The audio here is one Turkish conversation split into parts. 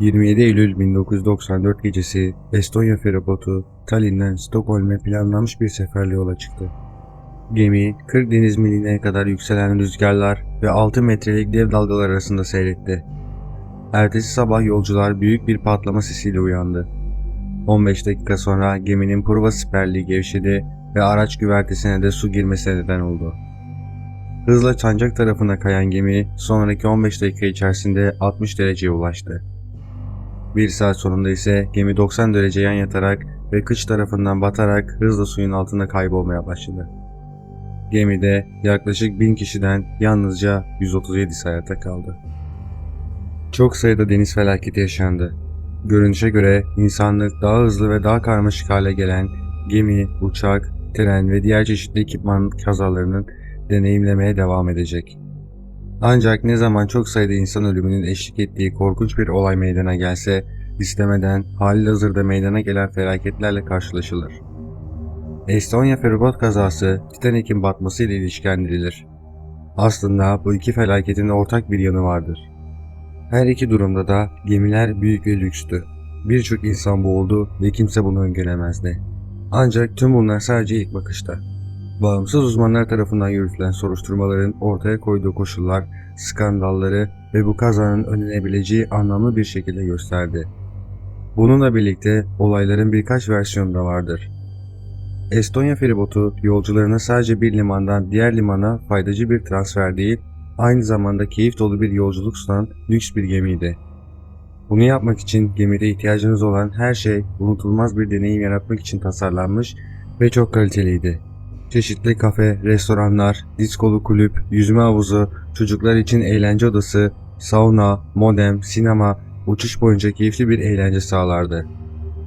27 Eylül 1994 gecesi Estonya feribotu Tallinn'den Stockholm'e planlanmış bir seferle yola çıktı. Gemi 40 deniz miline kadar yükselen rüzgarlar ve 6 metrelik dev dalgalar arasında seyretti. Ertesi sabah yolcular büyük bir patlama sesiyle uyandı. 15 dakika sonra geminin purva siperliği gevşedi ve araç güvertesine de su girmesine neden oldu. Hızla Çancak tarafına kayan gemi sonraki 15 dakika içerisinde 60 dereceye ulaştı. Bir saat sonunda ise gemi 90 derece yan yatarak ve kıç tarafından batarak hızla suyun altında kaybolmaya başladı. Gemide yaklaşık 1000 kişiden yalnızca 137 hayatta kaldı. Çok sayıda deniz felaketi yaşandı. Görünüşe göre insanlık daha hızlı ve daha karmaşık hale gelen gemi, uçak, tren ve diğer çeşitli ekipman kazalarının deneyimlemeye devam edecek. Ancak ne zaman çok sayıda insan ölümünün eşlik ettiği korkunç bir olay meydana gelse, istemeden halihazırda meydana gelen felaketlerle karşılaşılır. Estonya feribot kazası Titanic'in batması ile ilişkilendirilir. Aslında bu iki felaketin ortak bir yanı vardır. Her iki durumda da gemiler büyük ve lükstü. Birçok insan boğuldu ve kimse bunu öngöremezdi. Ancak tüm bunlar sadece ilk bakışta. Bağımsız uzmanlar tarafından yürütülen soruşturmaların ortaya koyduğu koşullar, skandalları ve bu kazanın önlenebileceği anlamlı bir şekilde gösterdi. Bununla birlikte olayların birkaç versiyonu da vardır. Estonya feribotu yolcularına sadece bir limandan diğer limana faydacı bir transfer değil, aynı zamanda keyif dolu bir yolculuk sunan lüks bir gemiydi. Bunu yapmak için gemide ihtiyacınız olan her şey unutulmaz bir deneyim yaratmak için tasarlanmış ve çok kaliteliydi. Çeşitli kafe, restoranlar, diskolu kulüp, yüzme havuzu, çocuklar için eğlence odası, sauna, modem, sinema, uçuş boyunca keyifli bir eğlence sağlardı.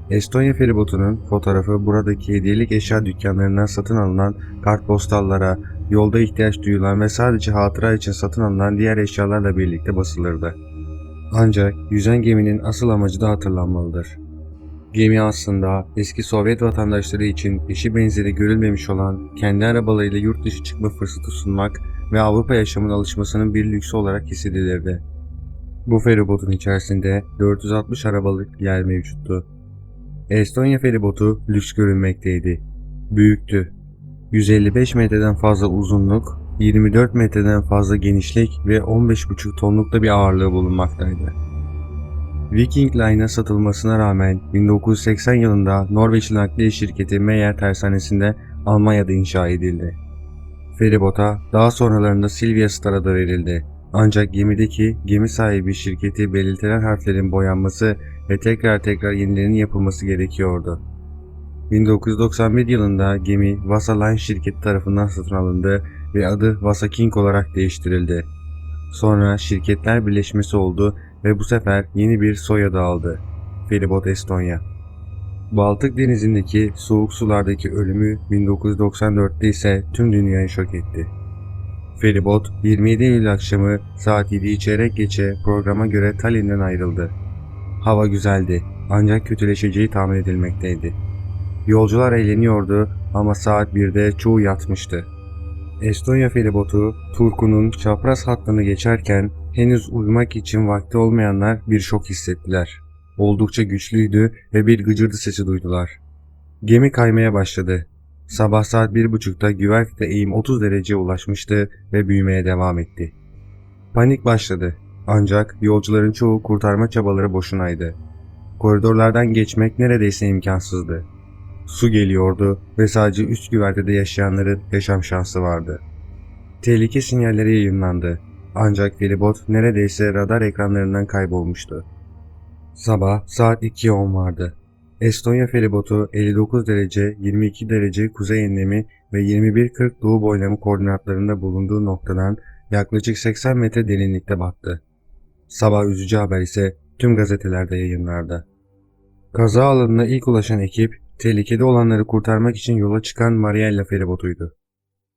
Estonya feribotunun fotoğrafı buradaki hediyelik eşya dükkanlarından satın alınan kartpostallara, yolda ihtiyaç duyulan ve sadece hatıra için satın alınan diğer eşyalarla birlikte basılırdı. Ancak yüzen geminin asıl amacı da hatırlanmalıdır. Gemi aslında eski Sovyet vatandaşları için eşi benzeri görülmemiş olan kendi arabalarıyla yurt dışı çıkma fırsatı sunmak ve Avrupa yaşamına alışmasının bir lüksü olarak hissedilirdi. Bu feribotun içerisinde 460 arabalık yer mevcuttu. Estonya feribotu lüks görünmekteydi. Büyüktü. 155 metreden fazla uzunluk, 24 metreden fazla genişlik ve 15,5 tonluk da bir ağırlığı bulunmaktaydı. Viking Line'a satılmasına rağmen 1980 yılında Norveçli nakliye şirketi Meyer tersanesinde Almanya'da inşa edildi. Feribota daha sonralarında Silvia Star adı verildi. Ancak gemideki gemi sahibi şirketi belirtilen harflerin boyanması ve tekrar tekrar yenilerinin yapılması gerekiyordu. 1991 yılında gemi Vasa Line şirketi tarafından satın alındı ve adı Vasa King olarak değiştirildi. Sonra şirketler birleşmesi oldu ve bu sefer yeni bir soyadı aldı. Feribot Estonya. Baltık denizindeki soğuk sulardaki ölümü 1994'te ise tüm dünyayı şok etti. Feribot 27 Eylül akşamı saat 7'yi çeyrek geçe programa göre Tallinn'den ayrıldı. Hava güzeldi ancak kötüleşeceği tahmin edilmekteydi. Yolcular eğleniyordu ama saat 1'de çoğu yatmıştı. Estonya feribotu Turku'nun çapraz hattını geçerken henüz uyumak için vakti olmayanlar bir şok hissettiler. Oldukça güçlüydü ve bir gıcırdı sesi duydular. Gemi kaymaya başladı. Sabah saat 1.30'da güvertede eğim 30 dereceye ulaşmıştı ve büyümeye devam etti. Panik başladı. Ancak yolcuların çoğu kurtarma çabaları boşunaydı. Koridorlardan geçmek neredeyse imkansızdı. Su geliyordu ve sadece üst güvertede yaşayanların yaşam şansı vardı. Tehlike sinyalleri yayınlandı. Ancak feribot neredeyse radar ekranlarından kaybolmuştu. Sabah saat 2'ye 10 vardı. Estonya feribotu 59 derece 22 derece kuzey enlemi ve 21.40 doğu boylamı koordinatlarında bulunduğu noktadan yaklaşık 80 metre derinlikte battı. Sabah üzücü haber ise tüm gazetelerde yayınlardı. Kaza alanına ilk ulaşan ekip tehlikede olanları kurtarmak için yola çıkan Mariella feribotuydu.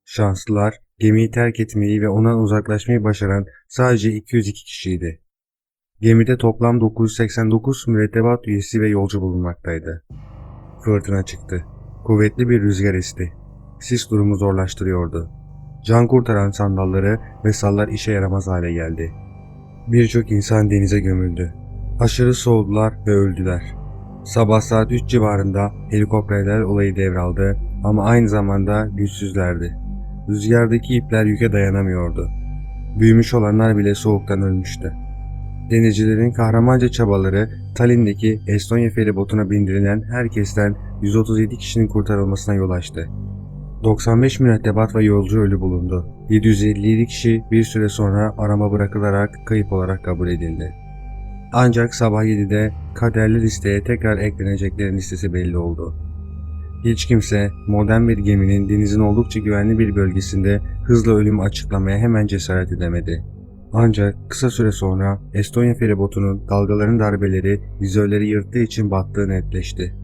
Şanslılar gemiyi terk etmeyi ve ondan uzaklaşmayı başaran sadece 202 kişiydi. Gemide toplam 989 mürettebat üyesi ve yolcu bulunmaktaydı. Fırtına çıktı. Kuvvetli bir rüzgar esti. Sis durumu zorlaştırıyordu. Can kurtaran sandalları ve sallar işe yaramaz hale geldi. Birçok insan denize gömüldü. Aşırı soğudular ve öldüler. Sabah saat 3 civarında helikopterler olayı devraldı ama aynı zamanda güçsüzlerdi. Rüzgardaki ipler yüke dayanamıyordu. Büyümüş olanlar bile soğuktan ölmüştü. Denizcilerin kahramanca çabaları Tallinn'deki Estonya feribotuna bindirilen herkesten 137 kişinin kurtarılmasına yol açtı. 95 mürettebat ve yolcu ölü bulundu. 757 kişi bir süre sonra arama bırakılarak kayıp olarak kabul edildi. Ancak sabah 7'de kaderli listeye tekrar ekleneceklerin listesi belli oldu. Hiç kimse modern bir geminin denizin oldukça güvenli bir bölgesinde hızla ölümü açıklamaya hemen cesaret edemedi. Ancak kısa süre sonra Estonya feribotunun dalgaların darbeleri vizörleri yırttığı için battığı netleşti.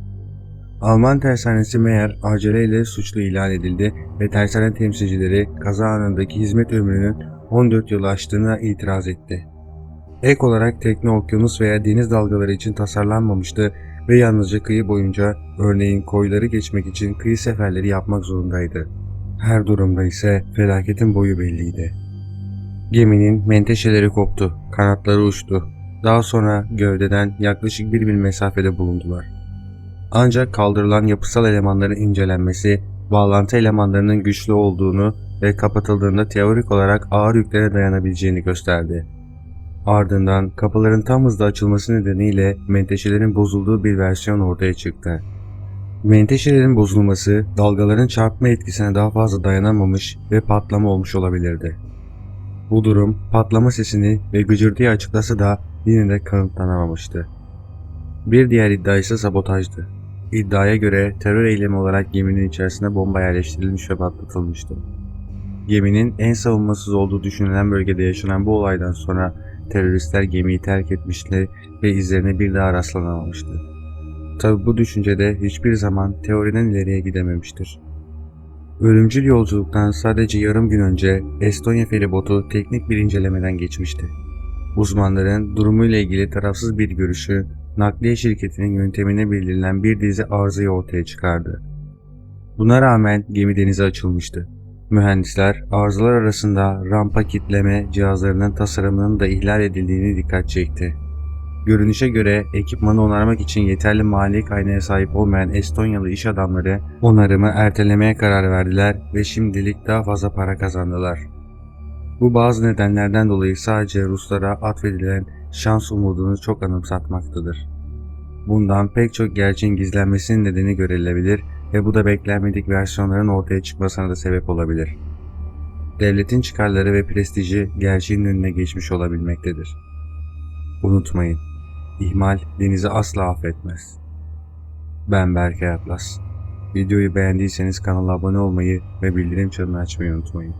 Alman tersanesi meğer aceleyle suçlu ilan edildi ve tersane temsilcileri kaza anındaki hizmet ömrünün 14 yılı aştığına itiraz etti. Ek olarak tekne okyanus veya deniz dalgaları için tasarlanmamıştı ve yalnızca kıyı boyunca örneğin koyları geçmek için kıyı seferleri yapmak zorundaydı. Her durumda ise felaketin boyu belliydi. Geminin menteşeleri koptu, kanatları uçtu. Daha sonra gövdeden yaklaşık bir mil mesafede bulundular. Ancak kaldırılan yapısal elemanların incelenmesi, bağlantı elemanlarının güçlü olduğunu ve kapatıldığında teorik olarak ağır yüklere dayanabileceğini gösterdi. Ardından kapıların tam hızla açılması nedeniyle menteşelerin bozulduğu bir versiyon ortaya çıktı. Menteşelerin bozulması dalgaların çarpma etkisine daha fazla dayanamamış ve patlama olmuş olabilirdi. Bu durum patlama sesini ve gıcırtıyı açıklasa da yine de kanıtlanamamıştı. Bir diğer iddia ise sabotajdı. İddiaya göre terör eylemi olarak geminin içerisine bomba yerleştirilmiş ve patlatılmıştı. Geminin en savunmasız olduğu düşünülen bölgede yaşanan bu olaydan sonra teröristler gemiyi terk etmişti ve izlerine bir daha rastlanamamıştı. Tabi bu düşüncede hiçbir zaman teoriden ileriye gidememiştir. Ölümcül yolculuktan sadece yarım gün önce Estonya feribotu teknik bir incelemeden geçmişti. Uzmanların durumuyla ilgili tarafsız bir görüşü, nakliye şirketinin yöntemine bildirilen bir dizi arızayı ortaya çıkardı. Buna rağmen gemi denize açılmıştı. Mühendisler arızalar arasında rampa kitleme cihazlarının tasarımının da ihlal edildiğini dikkat çekti. Görünüşe göre ekipmanı onarmak için yeterli mali kaynağa sahip olmayan Estonyalı iş adamları onarımı ertelemeye karar verdiler ve şimdilik daha fazla para kazandılar. Bu bazı nedenlerden dolayı sadece Ruslara atfedilen şans umudunu çok anımsatmaktadır. Bundan pek çok gerçeğin gizlenmesinin nedeni görülebilir ve bu da beklenmedik versiyonların ortaya çıkmasına da sebep olabilir. Devletin çıkarları ve prestiji gerçeğin önüne geçmiş olabilmektedir. Unutmayın, ihmal denizi asla affetmez. Ben Berkay Atlas. Videoyu beğendiyseniz kanala abone olmayı ve bildirim çanını açmayı unutmayın.